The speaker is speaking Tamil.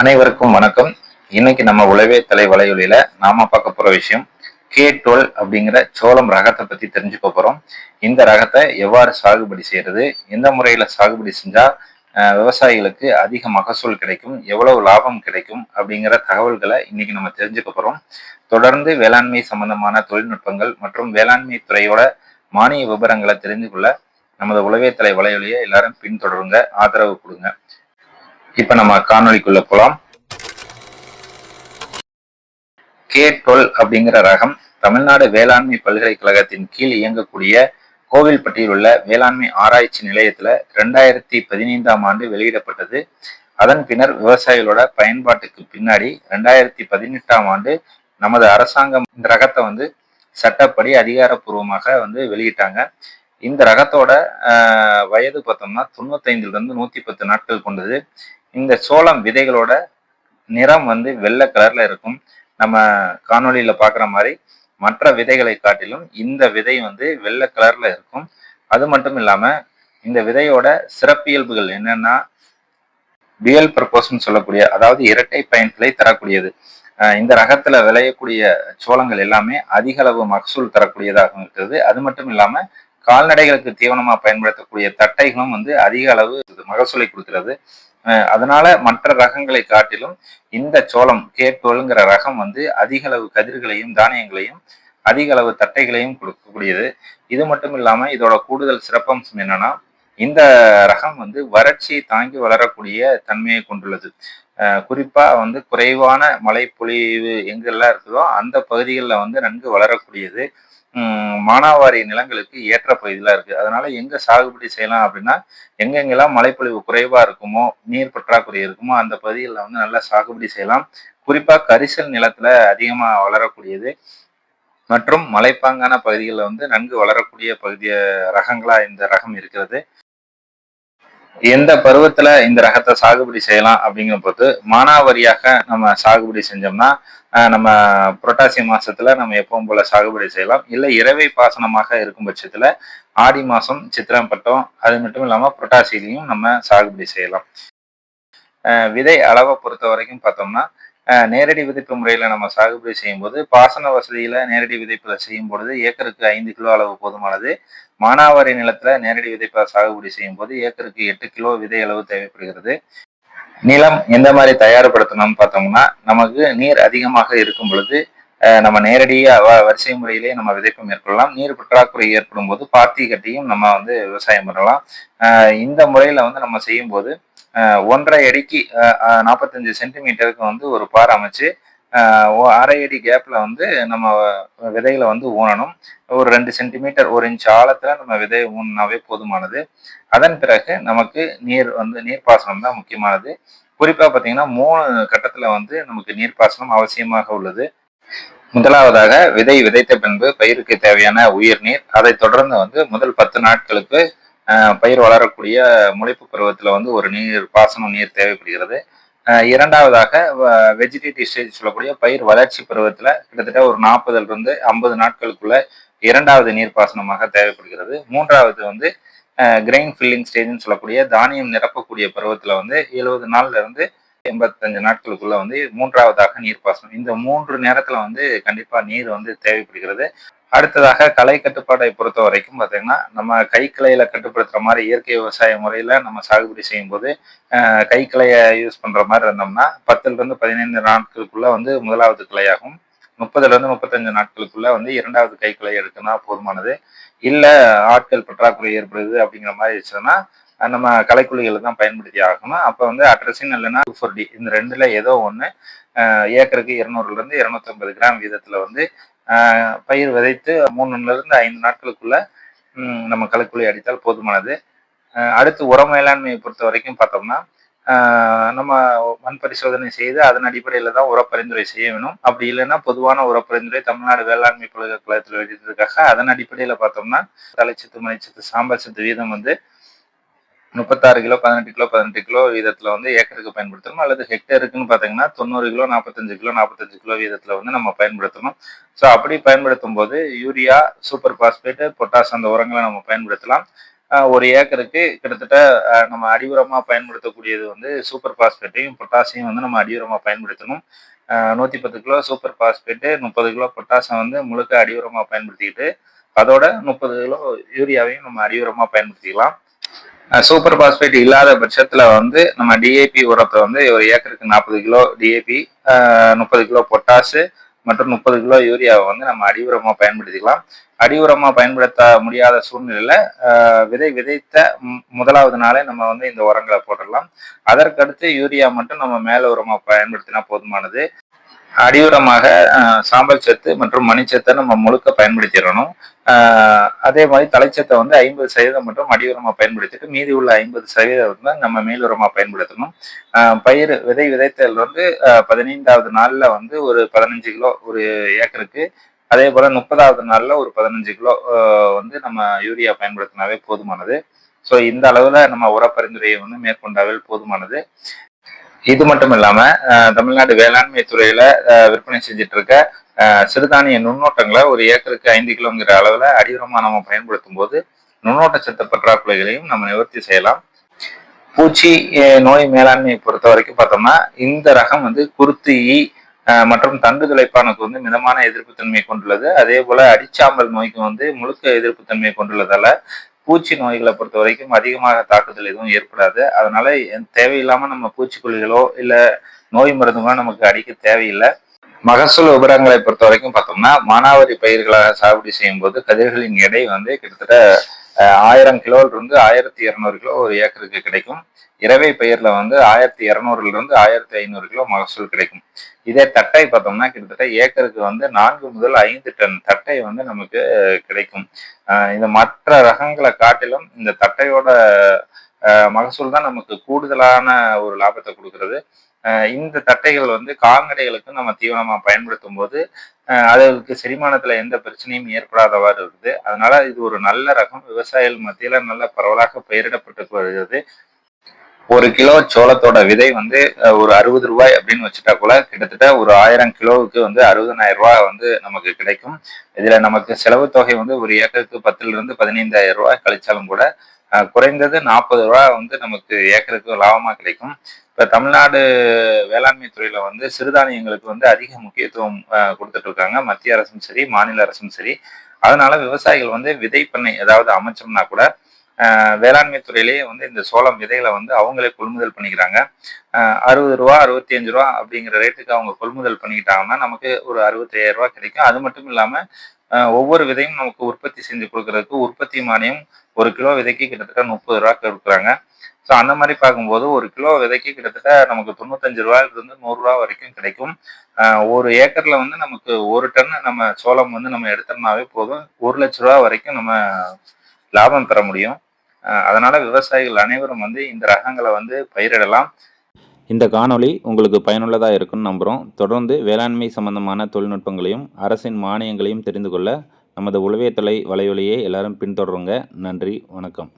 அனைவருக்கும் வணக்கம். இன்னைக்கு நம்ம உளவே தலை வலையொலியில நாம பார்க்க போற விஷயம் கே டுவெல் அப்படிங்கிற சோளம் ரகத்தை பத்தி தெரிஞ்சுக்க போறோம். இந்த ரகத்தை எவ்வாறு சாகுபடி செய்யறது? எந்த முறையில சாகுபடி செஞ்சா விவசாயிகளுக்கு அதிக மகசூல் கிடைக்கும் எவ்வளவு லாபம் கிடைக்கும் அப்படிங்கிற தகவல்களை இன்னைக்கு நம்ம தெரிஞ்சுக்க போறோம். தொடர்ந்து வேளாண்மை சம்பந்தமான தொழில்நுட்பங்கள் மற்றும் வேளாண்மை துறையோட மானிய விவரங்களை தெரிந்து கொள்ள நமது உளவே தலை வலையொலியை எல்லாரும் பின்தொடருங்க. ஆதரவு கொடுங்க. இப்ப நம்ம காணொளிக்குள்ள போலாம். கே டுவெல் அப்படிங்கிற ரகம் தமிழ்நாடு வேளாண்மை பல்கலைக்கழகத்தின் கீழ் இயங்கக்கூடிய கோவில்பட்டியில் உள்ள வேளாண்மை ஆராய்ச்சி நிலையத்துல ரெண்டாயிரத்தி பதினைந்தாம் ஆண்டு வெளியிடப்பட்டது. அதன் பின்னர் விவசாயிகளோட பயன்பாட்டுக்கு பின்னாடி ரெண்டாயிரத்தி பதினெட்டாம் ஆண்டு நமது அரசாங்கம் இந்த ரகத்தை வந்து சட்டப்படி அதிகாரப்பூர்வமாக வந்து வெளியிட்டாங்க. இந்த ரகத்தோட ஆஹ், வயது பார்த்தோம்னா தொண்ணூத்தைந்துல இருந்து நூத்தி பத்து நாட்கள் கொண்டது. இந்த சோளம் விதைகளோட நிறம் வந்து வெள்ளை கலர்ல இருக்கும். நம்ம காணொலியில பாக்குற மாதிரி மற்ற விதைகளை காட்டிலும் இந்த விதை வந்து வெள்ளை கலர்ல இருக்கும். அது மட்டும் இல்லாம இந்த விதையோட சிறப்பியல்புகள் என்னன்னா டியூயல் பர்பஸ்ன்னு சொல்லக்கூடிய அதாவது இரட்டை பயன்களை தரக்கூடியது. இந்த ரகத்துல விளையக்கூடிய சோளங்கள் எல்லாமே அதிக அளவு மகசூல் தரக்கூடியதாக இருக்கிறது. அது மட்டும் இல்லாம கால்நடைகளுக்கு தீவனமா பயன்படுத்தக்கூடிய தட்டைகளும் வந்து அதிக அளவு மகசூலை கொடுக்கிறது. அதனால மற்ற ரகங்களை காட்டிலும் இந்த சோளம் கேட்கோளுங்கிற ரகம் வந்து அதிக அளவு கதிர்களையும் தானியங்களையும் அதிக அளவு தட்டைகளையும் கொடுக்கக்கூடியது. இது மட்டும் இல்லாம இதோட கூடுதல் சிறப்பம்சம் என்னன்னா இந்த ரகம் வந்து வறட்சியை தாங்கி வளரக்கூடிய தன்மையை கொண்டுள்ளது. குறிப்பா வந்து குறைவான மழைப்பொழிவு எங்கெல்லாம் இருக்குதோ அந்த பகுதிகளில் வந்து நன்கு வளரக்கூடியது. மானாவாரி நிலங்களுக்கு ஏற்ற பகுதியில இருக்குது அதனால் எங்கே சாகுபடி செய்யலாம் அப்படின்னா எங்கெங்கெல்லாம் மழைப்பொழிவு குறைவாக இருக்குமோ நீர் பற்றாக்குறை இருக்குமோ அந்த பகுதிகளில் வந்து நல்லா சாகுபடி செய்யலாம். குறிப்பாக கரிசல் நிலத்தில் அதிகமாக வளரக்கூடியது மற்றும் மலைப்பாங்கான பகுதிகளில் வந்து நன்கு வளரக்கூடிய பகுதிய ரகங்களாக இந்த ரகம் இருக்கிறது. எந்த பருவத்துல இந்த ரகத்தை சாகுபடி செய்யலாம் அப்படிங்கிற போது மானாவரியாக நம்ம சாகுபடி செஞ்சோம்னா நம்ம புரட்டாசி மாசத்துல நம்ம எப்பவும் போல சாகுபடி செய்யலாம். இல்லை இரவை பாசனமாக இருக்கும் பட்சத்துல ஆடி மாசம் சித்திரம்பட்டம் அது மட்டும் இல்லாம புரட்டாசிலையும் நம்ம சாகுபடி செய்யலாம். ஆஹ் விதை அளவை பொறுத்த வரைக்கும் பார்த்தோம்னா நேரடி விதைப்பு முறையில் நம்ம சாகுபடி செய்யும்போது பாசன வசதியில் நேரடி விதைப்பில் செய்யும் பொழுது ஏக்கருக்கு ஐந்து கிலோ அளவு போதுமானது. மானாவாரி நிலத்தில் நேரடி விதைப்பா சாகுபடி செய்யும்போது ஏக்கருக்கு எட்டு கிலோ விதை அளவு தேவைப்படுகிறது. நிலம் எந்த மாதிரி தயார்படுத்தணும்னு பார்த்தோம்னா நமக்கு நீர் அதிகமாக இருக்கும் பொழுது நம்ம நேரடியாக வ வரிசை முறையிலே நம்ம விதைப்பு மேற்கொள்ளலாம். நீர் பற்றாக்குறை ஏற்படும் போது பாத்தி கட்டியும் நம்ம வந்து விவசாயம் பண்ணலாம். இந்த முறையில் வந்து நம்ம செய்யும்போது ஒன்றரை அடிக்கு நாற்பத்தஞ்சு சென்டிமீட்டருக்கு வந்து ஒரு பார் அமைச்சு அரை அடி கேப்பில் வந்து நம்ம விதைகளை வந்து ஊனணும். ஒரு ரெண்டு சென்டிமீட்டர் ஒரு இன்ச் ஆழத்தில் நம்ம விதை ஊனாவே போதுமானது. அதன் பிறகு நமக்கு நீர் வந்து நீர்ப்பாசனம் தான் முக்கியமானது. குறிப்பாக பார்த்தீங்கன்னா மூணு கட்டத்தில் வந்து நமக்கு நீர்ப்பாசனம் அவசியமாக உள்ளது. முதலாவதாக விதை விதைத்த பின்பு பயிருக்கு தேவையான உயிர் நீர். அதை தொடர்ந்து வந்து முதல் பத்து நாட்களுக்கு பயிர் வளரக்கூடிய முளைப்பு பருவத்தில் வந்து ஒரு நீர் பாசனம் நீர் தேவைப்படுகிறது. இரண்டாவதாக வெஜிடேட்டிவ் ஸ்டேஜ் சொல்லக்கூடிய பயிர் வளர்ச்சி பருவத்தில் கிட்டத்தட்ட ஒரு நாற்பதுலேருந்து ஐம்பது நாட்களுக்குள்ள இரண்டாவது நீர் பாசனமாக தேவைப்படுகிறது. மூன்றாவது வந்து கிரெயின் ஃபில்லிங் ஸ்டேஜ்னு சொல்லக்கூடிய தானியம் நிரப்பக்கூடிய பருவத்தில் வந்து எழுபது நாள்ல இருந்து எண்பத்தஞ்சு நாட்களுக்குள்ள வந்து மூன்றாவதாக நீர் பாசனம். இந்த மூன்று நேரத்தில் வந்து கண்டிப்பாக நீர் வந்து தேவைப்படுகிறது. அடுத்ததாக கலை கட்டுப்பாடை பொறுத்த வரைக்கும் பார்த்தீங்கன்னா நம்ம கைக்கிளையில கட்டுப்படுத்துற மாதிரி இயற்கை விவசாய முறையில நம்ம சாகுபடி செய்யும் போது அஹ், யூஸ் பண்ற மாதிரி இருந்தோம்னா பத்துல இருந்து பதினைந்து நாட்களுக்குள்ள வந்து முதலாவது கிளையாகும். முப்பதுல இருந்து முப்பத்தஞ்சு நாட்களுக்குள்ள வந்து இரண்டாவது கைக்கிளை எடுக்கணும்னா போதுமானது. இல்ல ஆட்கள் பற்றாக்குறை ஏற்படுது அப்படிங்கிற மாதிரி இருந்துச்சுன்னா நம்ம கலைக்குழிகளை தான் பயன்படுத்தி ஆகணும். அப்போ வந்து அட்ரஸின் இல்லைன்னா ஃபோர் டி இந்த ரெண்டுல ஏதோ ஒன்று ஏக்கருக்கு இருநூறுல இருந்து கிராம் வீதத்துல வந்து பயிர் விதைத்து மூணுலேருந்து ஐந்து நாட்களுக்குள்ள நம்ம கலைக்குழி அடித்தால் போதுமானது. அடுத்து உர மேலாண்மையை பொறுத்த வரைக்கும் பார்த்தோம்னா நம்ம மண் பரிசோதனை செய்து அதன் அடிப்படையில் தான் உர பரிந்துரை செய்ய வேணும். அப்படி இல்லைன்னா பொதுவான உர பரிந்துரை தமிழ்நாடு வேளாண்மை பல்கலைக்கழகத்தில் வெளியிட்டிருக்காங்க அதன் அடிப்படையில் பார்த்தோம்னா தலைச்சத்து மலைச்சத்து சாம்பல் சத்து வீதம் வந்து முப்பத்தாறு கிலோ பதினெட்டு கிலோ பதினெட்டு கிலோ வீதத்தில் வந்து ஏக்கருக்கு பயன்படுத்தணும். அல்லது ஹெக்டேருக்குன்னு பார்த்தீங்கன்னா தொண்ணூறு கிலோ நாற்பத்தஞ்சு கிலோ நாற்பத்தஞ்சு கிலோ வீதத்தில் வந்து நம்ம பயன்படுத்தணும். ஸோ அப்படி பயன்படுத்தும் போது யூரியா சூப்பர் பாஸ்பேட்டு பொட்டாஸ் அந்த உரங்களை நம்ம பயன்படுத்தலாம். ஒரு ஏக்கருக்கு கிட்டத்தட்ட நம்ம அடி பயன்படுத்தக்கூடியது வந்து சூப்பர் பாஸ்பேட்டையும் பொட்டாசியம் வந்து நம்ம அடியுரமாக பயன்படுத்தணும். நூற்றி பத்து கிலோ சூப்பர் பாஸ்பேட்டு முப்பது கிலோ பொட்டாசியம் வந்து முழுக்க அடி பயன்படுத்திக்கிட்டு அதோட முப்பது கிலோ யூரியாவையும் நம்ம அடி பயன்படுத்திக்கலாம். சூப்பர் பாஸ்பேட் இல்லாத பட்சத்தில் வந்து நம்ம டிஏபி உரத்தை வந்து ஒரு ஏக்கருக்கு நாற்பது கிலோ டிஏபி முப்பது கிலோ பொட்டாசு மற்றும் முப்பது கிலோ யூரியாவை வந்து நம்ம அடி உரமாக பயன்படுத்திக்கலாம். அடி உரமாக பயன்படுத்த முடியாத சூழ்நிலையில் விதை விதைத்த முதலாவது நாளே நம்ம வந்து இந்த உரங்களை போட்டுடலாம். அதற்கடுத்து யூரியா மட்டும் நம்ம மேல உரமாக பயன்படுத்தினா போதுமானது. அடியுரமாக சாம்பல் சத்து மற்றும் மணிச்சத்தை நம்ம முழுக்க பயன்படுத்திடணும். ஆஹ், அதே மாதிரி தலைச்சத்தை வந்து ஐம்பது சதவீதம் மட்டும் அடியுரமாக பயன்படுத்திட்டு மீதி உள்ள ஐம்பது சதவீதம் வந்து நம்ம மேலுரமாக பயன்படுத்தணும். ஆஹ், பயிர் விதை விதைத்தல் வந்து ஆஹ், பதினைந்தாவது நாள்ல வந்து ஒரு பதினஞ்சு கிலோ ஒரு ஏக்கருக்கு. அதே போல முப்பதாவது நாளில் ஒரு பதினஞ்சு கிலோ ஆஹ், வந்து நம்ம யூரியா பயன்படுத்தினாவே போதுமானது. ஸோ இந்த அளவில் நம்ம உர பரிந்துரையை வந்து மேற்கொண்டாவே போதுமானது. இது மட்டும் இல்லாம தமிழ்நாடு வேளாண்மை துறையில விற்பனை செஞ்சுட்டு இருக்க அஹ், சிறுதானிய நுண்ணோட்டங்களை ஒரு ஏக்கருக்கு ஐந்து கிலோங்கிற அளவுல அடியுரமா நம்ம பயன்படுத்தும் போது நுண்ணோட்ட சத்து பற்றாக்குறைகளையும் நம்ம நிவர்த்தி செய்யலாம். பூச்சி நோய் மேலாண்மையை பொறுத்த வரைக்கும் பார்த்தோம்னா இந்த ரகம் வந்து குருத்து ஈ மற்றும் தண்டு துளைப்பானுக்கு வந்து மிதமான எதிர்ப்புத்தன்மை கொண்டுள்ளது. அதே போல அடிச்சாம்பல் நோய்க்கு வந்து முழுக்க எதிர்ப்புத்தன்மை கொண்டுள்ளதால பூச்சி நோய்களை பொறுத்த வரைக்கும் அதிகமாக தாக்குதல் எதுவும் ஏற்படாது. அதனால தேவையில்லாம நம்ம பூச்சிக்கொல்லிகளோ இல்ல நோய் மருந்துகளோ நமக்கு அடிக்க தேவையில்லை. மகசூல் விவரங்களை பொறுத்த வரைக்கும் பார்த்தோம்னா மானாவரி பயிர்களாக சாகுபடி செய்யும் போது கதிர்களின் எடை வந்து கிட்டத்தட்ட ஆயிரம் கிலோல இருந்து ஆயிரத்தி இருநூறு கிலோ ஒரு ஏக்கருக்கு கிடைக்கும். இரவை பயிர்ல வந்து ஆயிரத்தி இருநூறுல இருந்து ஆயிரத்தி ஐநூறு கிலோ மகசூல் கிடைக்கும். இதே தட்டை பார்த்தோம்னா கிட்டத்தட்ட ஏக்கருக்கு வந்து நான்கு முதல் ஐந்து டன் தட்டை வந்து நமக்கு கிடைக்கும். இந்த மற்ற ரகங்களை காட்டிலும் இந்த தட்டையோட மகசூல் தான் நமக்கு கூடுதலான ஒரு லாபத்தை கொடுக்கறது. இந்த தட்டைகள் வந்து கால்நடைகளுக்கு நம்ம தீவனமாக பயன்படுத்தும் போது அதுகளுக்கு செரிமானத்தில் எந்த பிரச்சனையும் ஏற்படாதவாறு இருக்குது. அதனால இது ஒரு நல்ல ரகம். விவசாயிகள் மத்தியில் நல்ல பரவலாக பயிரிடப்பட்டு வருகிறது. ஒரு கிலோ சோளத்தோட விதை வந்து ஒரு அறுபது ரூபாய் அப்படின்னு வச்சுட்டா கூட கிட்டத்தட்ட ஒரு ஆயிரம் கிலோவுக்கு வந்து அறுபதனாயிரம் ரூபாய் வந்து நமக்கு கிடைக்கும். இதுல நமக்கு செலவு தொகை வந்து ஒரு ஏக்கருக்கு பத்துல இருந்து பதினைந்தாயிரம் ரூபாய் கழிச்சாலும் கூட குறைந்தது நாற்பது ரூபாய் வந்து நமக்கு ஏக்கருக்கு லாபமா கிடைக்கும். இப்ப தமிழ்நாடு வேளாண்மை துறையில வந்து சிறுதானியங்களுக்கு வந்து அதிக முக்கியத்துவம் கொடுத்துட்டு இருக்காங்க. மத்திய அரசும் சரி மாநில அரசும் சரி. அதனால விவசாயிகள் வந்து விதை பண்ணை ஏதாவது அமைச்சோம்னா கூட வேளாண்மை துறையிலேயே வந்து இந்த சோளம் விதைகளை வந்து அவங்களே கொள்முதல் பண்ணிக்கிறாங்க. அறுபது ரூபா அறுபத்தி அஞ்சு ரூபா அப்படிங்கிற ரேட்டுக்கு அவங்க கொள்முதல் பண்ணிக்கிட்டாங்கன்னா நமக்கு ஒரு அறுபத்தையாயிரம் ரூபா கிடைக்கும். அது மட்டும் இல்லாமல் ஒவ்வொரு விதையும் நமக்கு உற்பத்தி செஞ்சு கொடுக்கறதுக்கு உற்பத்தி மானியம் ஒரு கிலோ விதைக்கு கிட்டத்தட்ட முப்பது ரூபா கொடுக்குறாங்க. ஸோ அந்த மாதிரி பார்க்கும்போது ஒரு கிலோ விதைக்கு கிட்டத்தட்ட நமக்கு தொண்ணூத்தஞ்சு ரூபாயிலிருந்து நூறுரூவா வரைக்கும் கிடைக்கும். ஒரு ஏக்கரில் வந்து நமக்கு ஒரு டன் நம்ம சோளம் வந்து நம்ம எடுத்தோம்னாவே போதும். ஒரு லட்ச ரூபா வரைக்கும் நம்ம லாபம் பெற முடியும். அதனால விவசாயிகள் அனைவரும் வந்து இந்த ரகங்களை வந்து பயிரிடலாம். இந்த காணொளி உங்களுக்கு பயனுள்ளதாக இருக்கும்னு நம்புகிறோம் தொடர்ந்து வேளாண்மை சம்பந்தமான தொழில்நுட்பங்களையும் அரசின் மானியங்களையும் தெரிந்து கொள்ள நமது உளவியத்தலை வலையொலியை எல்லாரும் பின்தொடருங்க. நன்றி வணக்கம்.